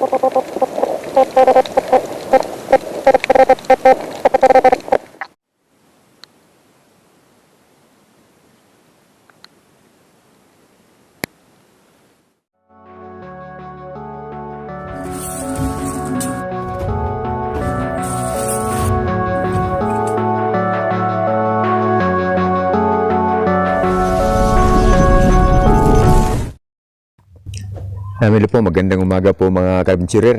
ハハハハ! Namilo po, magandang umaga po mga kabinsurer.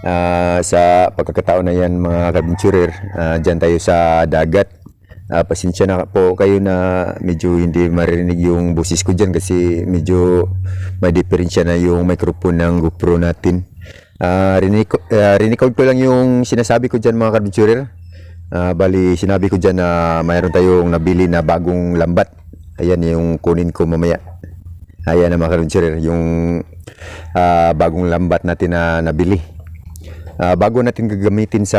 Ah, sa pagkakataon na yan mga kabinsurer, uh, dyan tayo sa dagat. Ah, pasensya na po kayo na medyo hindi marinig yung boses ko dyan kasi medyo may diferensya na yung microphone ng GoPro natin. Uh, rinig, uh, rinicode ko lang yung sinasabi ko dyan mga kabinsurer. Ah, bali, sinabi ko dyan na mayroon tayong nabili na bagong lambat. Ayan yung kunin ko mamaya. Ayan na mga kabinsurer, yung ah, bagong lambat natin na nabili. Ah, bago natin gagamitin sa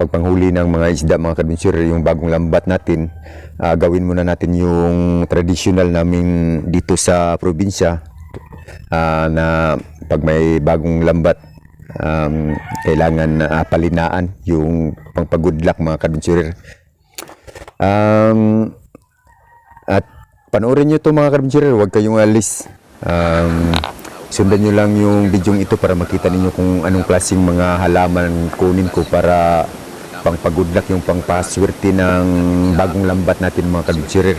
pagpanghuli ng mga isda mga kabinsurer, yung bagong lambat natin, ah, gawin muna natin yung traditional namin dito sa probinsya ah, na pag may bagong lambat, um, kailangan uh, palinaan yung pangpagudlak mga kabinsurer. Um, at panoorin nyo to mga kabinsurer, huwag kayong alis. Um, sundan nyo lang yung video ito para makita ninyo kung anong klaseng mga halaman kunin ko para pangpagudlak yung pangpaswerte ng bagong lambat natin mga kabinsurer.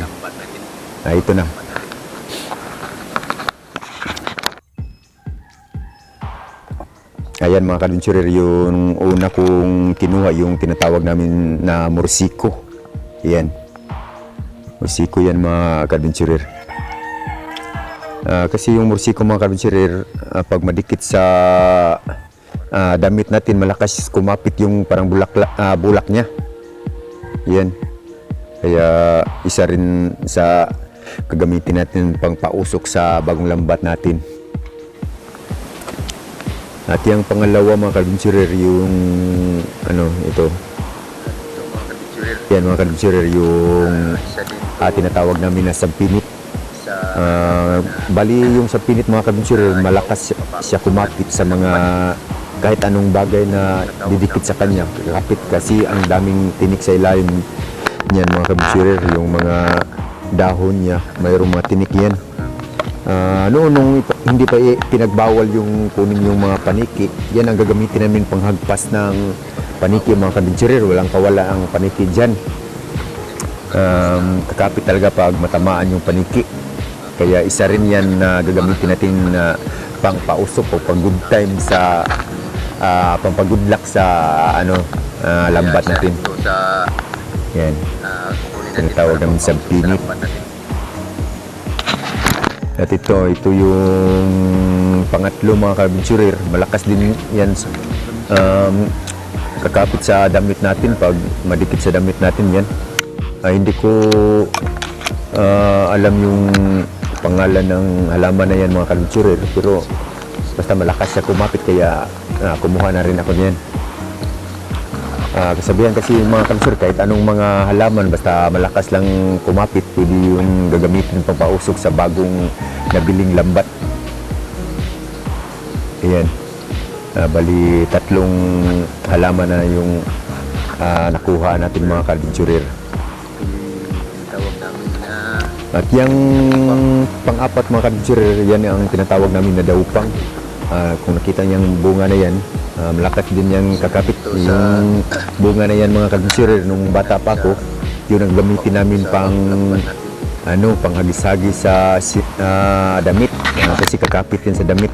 Ah, ito na. Ayan mga kabinsurer, yung una kong kinuha, yung tinatawag namin na morsiko. Ayan. Morsiko yan mga kabinsurer. Ah, kasi yung morsiko mga kabinsurer, ah, pag madikit sa ah, damit natin, malakas kumapit yung parang bulak, ah, bulak niya. Yan. Kaya isa rin sa gagamitin natin pang pausok sa bagong lambat natin. At yung pangalawa mga kabinsurer, yung ano ito. Yan mga kabinsurer, yung ah, tinatawag namin na sampinit. Ah, bali yung sa pinit mga kabinsurer, malakas siya, kumapit sa mga kahit anong bagay na didikit sa kanya. Kapit kasi ang daming tinik sa ilalim niyan mga kabinsurer, yung mga dahon niya, mayroong mga tinik yan. Ah, noon nung hindi pa i- pinagbawal yung kunin yung mga paniki, yan ang gagamitin namin panghagpas ng paniki mga kabinsurer. Walang kawala ang paniki dyan. Um, kakapit talaga pag matamaan yung paniki. Kaya isa rin yan na gagamitin natin na pang pausok o pang good time sa ah, pampagudlak sa ano ah, lambat natin. Yan. uh, Tinatawag namin sa pinit. At ito, ito yung pangatlo mga kabinsurer. Malakas din yan um, kakapit sa damit natin pag madikit sa damit natin yan. Ah, hindi ko ah, alam yung pangalan ng halaman na yan mga kabinsurer. Pero basta malakas siya kumapit kaya ah, kumuha na rin ako niyan. Ah, kasabihan kasi mga kanser, kahit anong mga halaman, basta malakas lang kumapit, pwede yung gagamitin pang pausok sa bagong nabiling lambat. Ayan. Ah, bali, tatlong halaman na yung ah, nakuha natin mga kalbinsurer. At yung pang-apat mga kalbinsurer, yan ang tinatawag namin na daupang. Ah, kung nakita niyang bunga na yan, ah, malakas din yung kakapit. Yung bunga na yan mga kalbinsurer, nung bata pa ako, yun ang gamitin namin pang ano, panghagis-hagis sa ah, damit. Ah, kasi kakapit yan sa damit.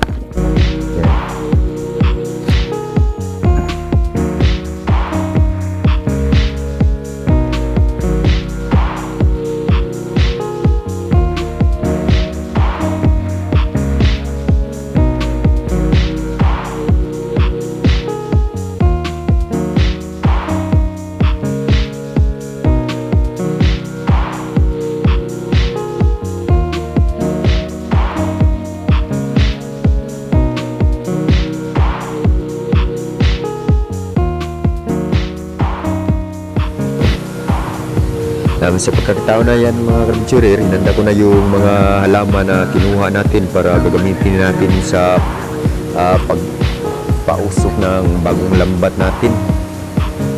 Sa pagkakataon na yan mga kabinsurer, hinanda ko na yung mga halaman na kinuha natin para gagamitin natin sa pag pagpausok ng bagong lambat natin.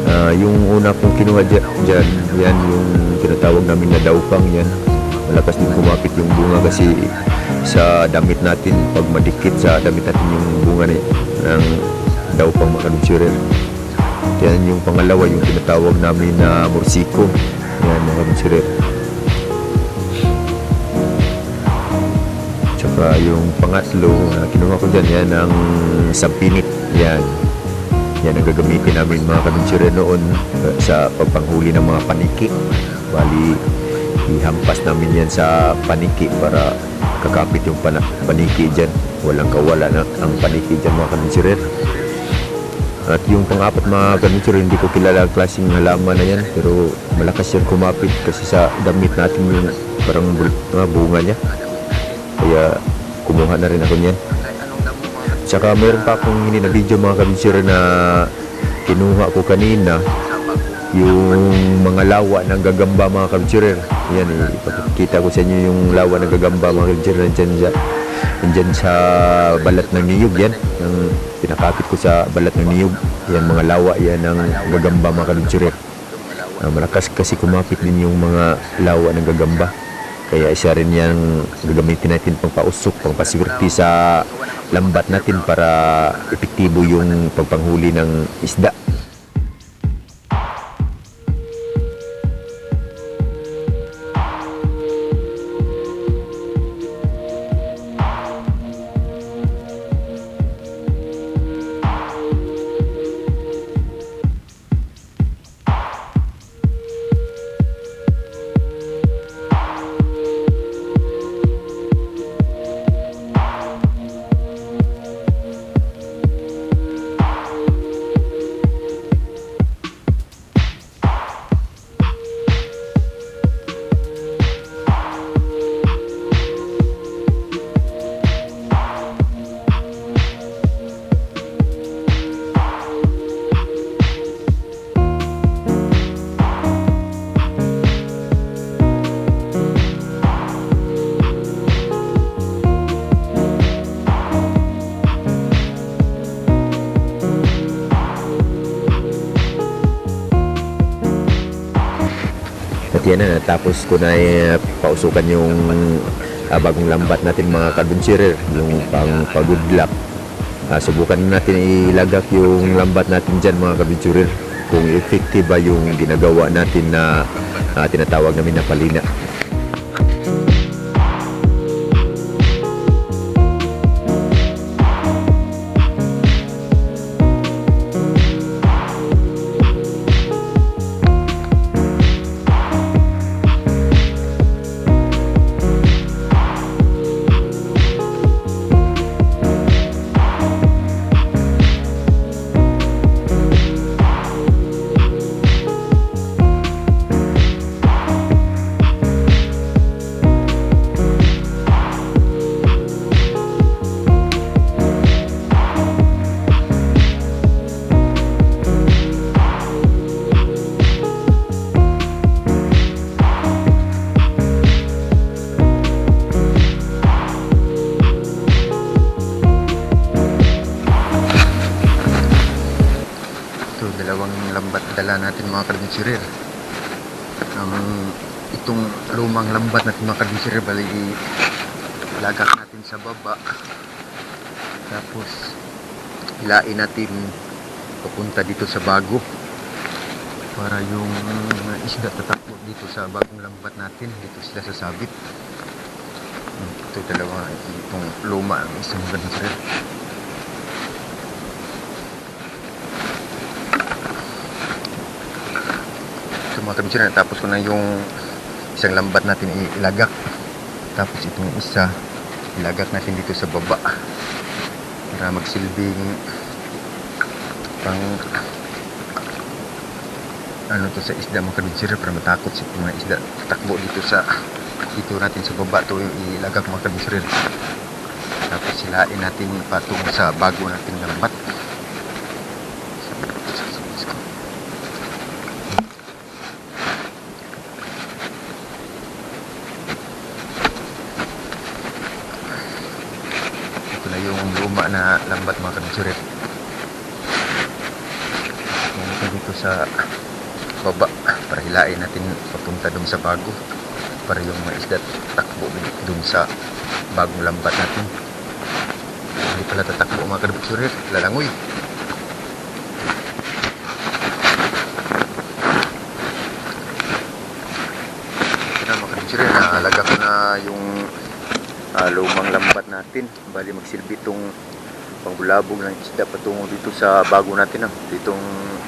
Ah, yung una kong kinuha dyan, yan yung tinatawag namin na daupang yan. Malakas din kumapit yung bunga kasi sa damit natin, pag madikit sa damit natin yung bunga ni, ng daupang mga kanutsure. Yan yung pangalawa, yung tinatawag namin na morsiko. Yan mga kanutsure. Tsaka yung pangatlo, na kinuha ko dyan, yan ang sampinit. Yan. Yan ang gagamitin namin mga kanunsire noon uh, sa pagpanghuli ng mga paniki. Bali, ihampas namin yan sa paniki para kakapit yung pana- paniki dyan. Walang kawala na ang paniki dyan mga kanunsire. At yung pang-apat mga kanunsire, hindi ko kilala ang klaseng halaman na yan. Pero malakas yan kumapit kasi sa damit natin yung parang mga bunga niya. Kaya kumuha na rin ako niyan. Tsaka meron pa akong hindi na video mga kabisira na kinuha ko kanina yung mga lawa ng gagamba mga kabisira. Yan ipakikita ko sa inyo yung lawa ng gagamba mga kabisira nandyan sa, sa balat ng niyog yan. Yung pinakapit ko sa balat ng niyog. Yan mga lawa yan ng gagamba mga kabisira. Ah, malakas kasi kumapit din yung mga lawa ng gagamba. Kaya isa rin yung gagamitin natin pang pausok, pang paswerte sa lambat natin para epektibo yung pagpanghuli ng isda. Yan na, natapos ko na eh, pausukan yung ah, bagong lambat natin mga kadunsirer, yung pang pagudlak. Ah, subukan natin ilagak yung lambat natin dyan mga kadunsirer kung effective ba yung ginagawa natin na ah, tinatawag namin na palina. Dala natin mga kadinsirir. Ang itong lumang lambat natin mga kadinsirir, bali ilagak natin sa baba. Tapos ilain natin papunta dito sa bago para yung isda tatakbo dito sa bagong lambat natin dito sila sasabit ito dalawa itong luma ang isang So mga kabitsura, natapos ko na yung isang lambat natin ilagak. Tapos itong isa, ilagak natin dito sa baba. Para magsilbing pang ano to sa isda mga kabitsura para matakot si mga isda takbo dito sa dito natin sa baba to yung ilagak mga kabitsura. Tapos silain natin patungo sa bago nating lambat. yung luma na lambat mga kabisurit. Pumunta dito sa baba para hilain natin papunta dun sa bago. Para yung mga isda takbo dun sa bagong lambat natin. Hindi pala tatakbo mga kabisurit. Lalangoy. Natin bali magsilbi itong pangbulabog ng isda patungo dito sa bago natin ah. ditong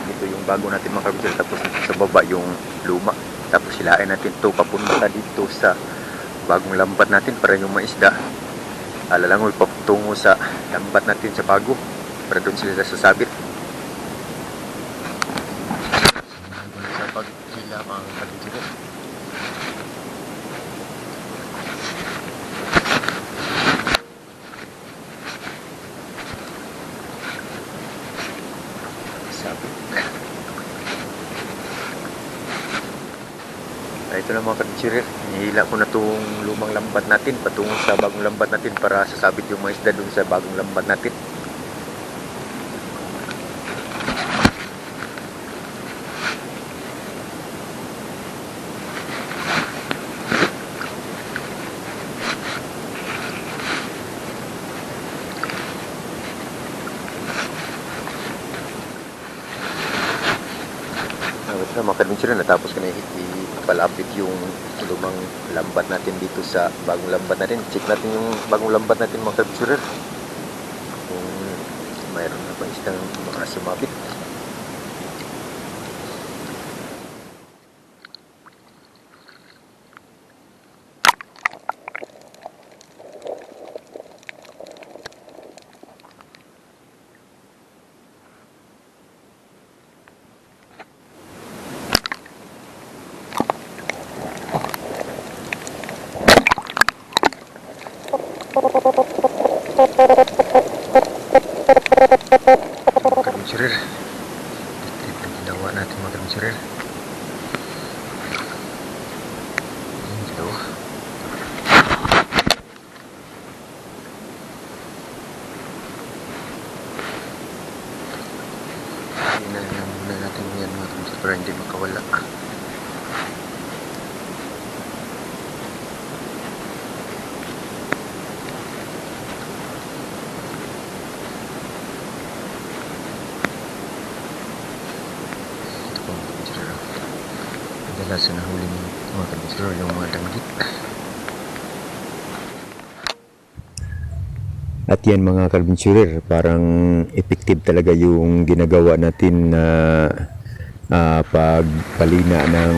dito yung bago natin mga kabisir tapos sa baba yung luma. Tapos hilain natin to papunta dito sa bagong lambat natin para yung mga isda alalangoy patungo sa lambat natin sa bago. Para doon sila sasabit sa paghila mga kabisir sabit Ah, ito na mga kabisir nihila ko na itong lumang lambat natin patungo sa bagong lambat natin para sasabit yung mga isda doon sa bagong lambat natin. Ito na mga kabisir natapos ko na i- ipalapit yung lumang lambat natin dito sa bagong lambat natin. Check natin yung bagong lambat natin mga kabisir kung mayroon na ba isang mga sumabit mga kabisir trip na ginawa natin mga kabisir dito Hinayang muna natin yan mga kabisir para kabisir madalas na nahuli ng mga kabisir yung mga danggit. At yan mga kalbinsurer, parang effective talaga yung ginagawa natin na ah, pagpalina ng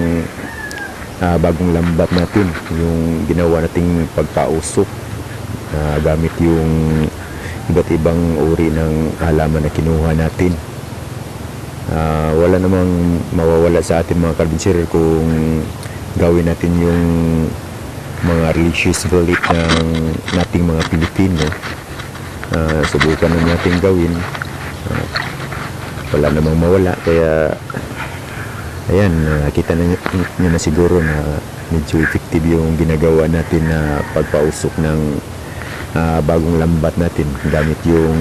ah, bagong lambat natin. Yung ginawa nating pagpausok na gamit yung iba't ibang uri ng halaman na kinuha natin. Ah, wala namang mawawala sa atin mga kalbinsurer kung gawin natin yung mga religious belief ng nating mga Pilipino Ah, subukan na natin gawin Ah, wala namang mawala kaya ayan ah, kita na nyo, na siguro na medyo effective yung ginagawa natin na pagpausok ng ah, bagong lambat natin gamit yung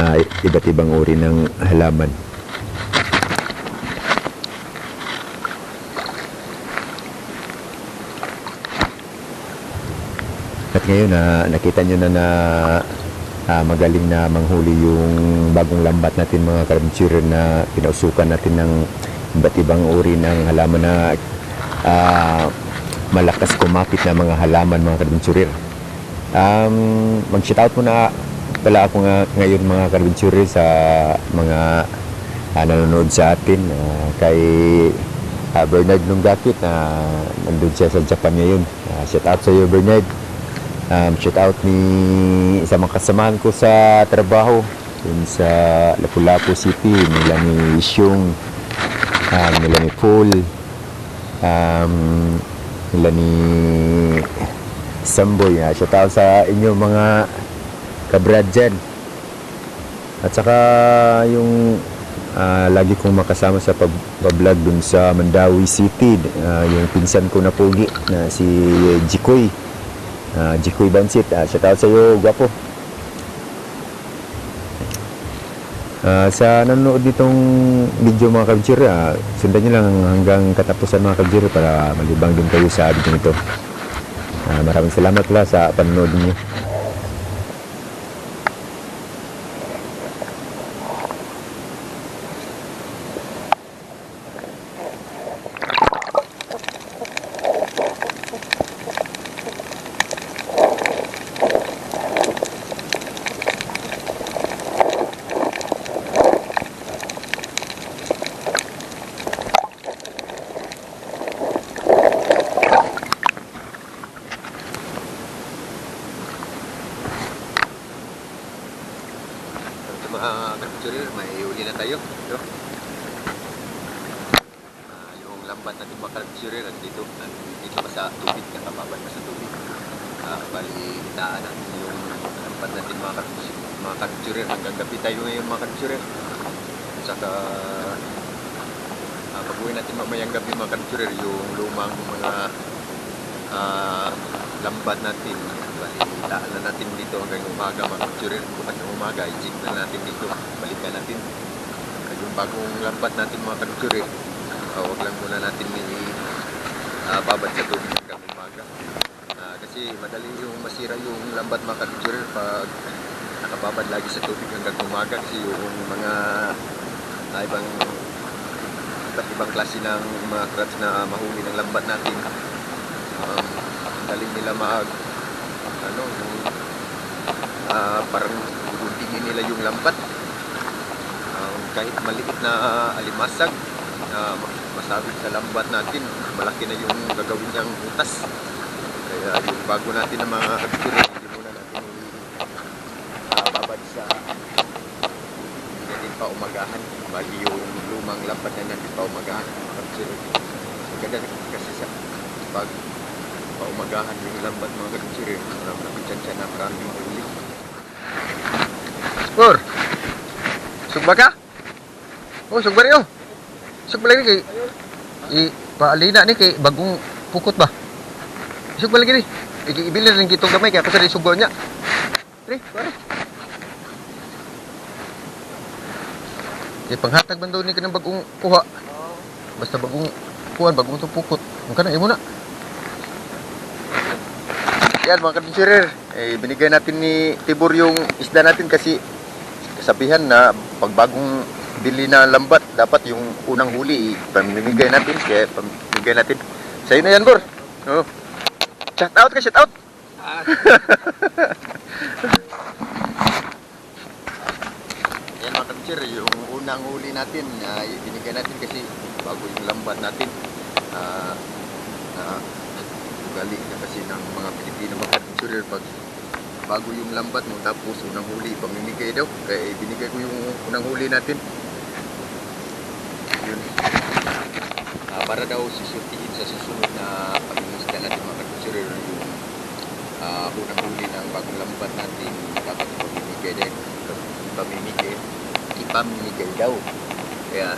ah, iba't ibang uri ng halaman. At ngayon na nakita nyo na na ah, magaling na manghuli yung bagong lambat natin mga karabinsurer na pinausukan natin ng iba't ibang uri ng halaman na ah, malakas kumapit na mga halaman mga karabinsurer. Um, mag-shoutout muna pala ako nga ngayon mga karabinsurer sa mga ah, nanonood sa atin ah, kay ah, Bernard Lunggakit na nandun siya sa Japan ngayon. Ah, shoutout sa iyo Bernard um, shout out ni sa mga kasamahan ko sa trabaho dun sa Lapu-Lapu City nila ni Isyong um, nila ni Paul um, nila ni Samboy. Uh, shout out sa inyo mga kabrad dyan. At saka yung ah, lagi kong makasama sa pag-vlog dun sa Mandawi City. Ah, yung pinsan ko na pogi na si Jikoy. Uh, Jikoy Bansit. Uh, shout out sa iyo gwapo Ah, sa nanonood nitong video mga kabitsuri, ah, sundan nyo lang hanggang katapusan mga kabitsuri para malibang din kayo sa video nito. Ah, maraming salamat pala sa panonood niyo. Sa mga kapitsurir, may uli na tayo. Ito. Ah, yung lambat natin mga kapitsurir, nandito. Nandito pa sa tubig, nakababad pa sa tubig. Ah, bali, itaan natin yung lambat natin mga kapitsurir. Mga kapitsurir, hanggang gabi tayo ngayon mga kapitsurir. Saka, ah, pag-uwi natin mamayang gabi mga kapitsurir, yung lumang mga ah, lambat natin. Bali, itaan na natin dito hanggang umaga mga kapitsurir. Bukas ng umaga, i-check na natin dito. Balikan natin. Ah, Yung bagong lambat natin mga kapitsurir, uh, wag lang muna natin ni ah, babad sa tubig. Ah, kasi madali yung masira yung lambat mga kapitsurir pag nakababad lagi sa tubig hanggang umaga. Kasi yung mga ah, ibang iba't ibang klase ng mga crabs na mahuli ng lambat natin um, ang galing nila mag ano yung ah, parang guntingin nila yung lambat. Um, kahit maliit na alimasag na masabit sa lambat natin malaki na yung gagawin niyang utas kaya yung bago natin ng mga kapitulad hindi muna natin uh, babad sa hindi natin pa umagahan bali yung lumang lambat na natin pa umagahan mga kapitulad ganda kasi sa pag paumagahan yung lambat mga kapitulad marami na siya na maraming mahuli Spur! Sugba ka? Oh, sugba rin oh. Sugba lagi kay i ni kay bagong pukot ba. Sugba lagi ni. Ikibilin rin kitong gamay kaya pasari sugba niya. Tre, pare. Kay panghatag man daw ni kanang bagong kuha. Basta bagong kuhan, bagong to pukot. Ang kana imo na. Yan mga kabinsirer, eh, binigay natin ni Tibor yung isda natin kasi kasabihan na pagbagong bili na lambat, dapat yung unang huli, pamimigay natin. Kaya pamimigay natin. Sa'yo na yan, Bor. Oh. Shout out ka, shout out. yan mga kabisir, yung unang huli natin, uh, binigay natin kasi bago yung lambat natin. Ah, ah, ugali na kasi ng mga Pilipino mga kabisir, pag bago yung lambat mo tapos unang huli pamimigay daw kaya binigay ko yung unang huli natin yun Ah, para daw susultihin sa susunod na pag-iisda natin mga kapitsurer yung uh, unang huli ng bagong lambat natin dapat pamimigay din pamimigay ipamimigay daw. Kaya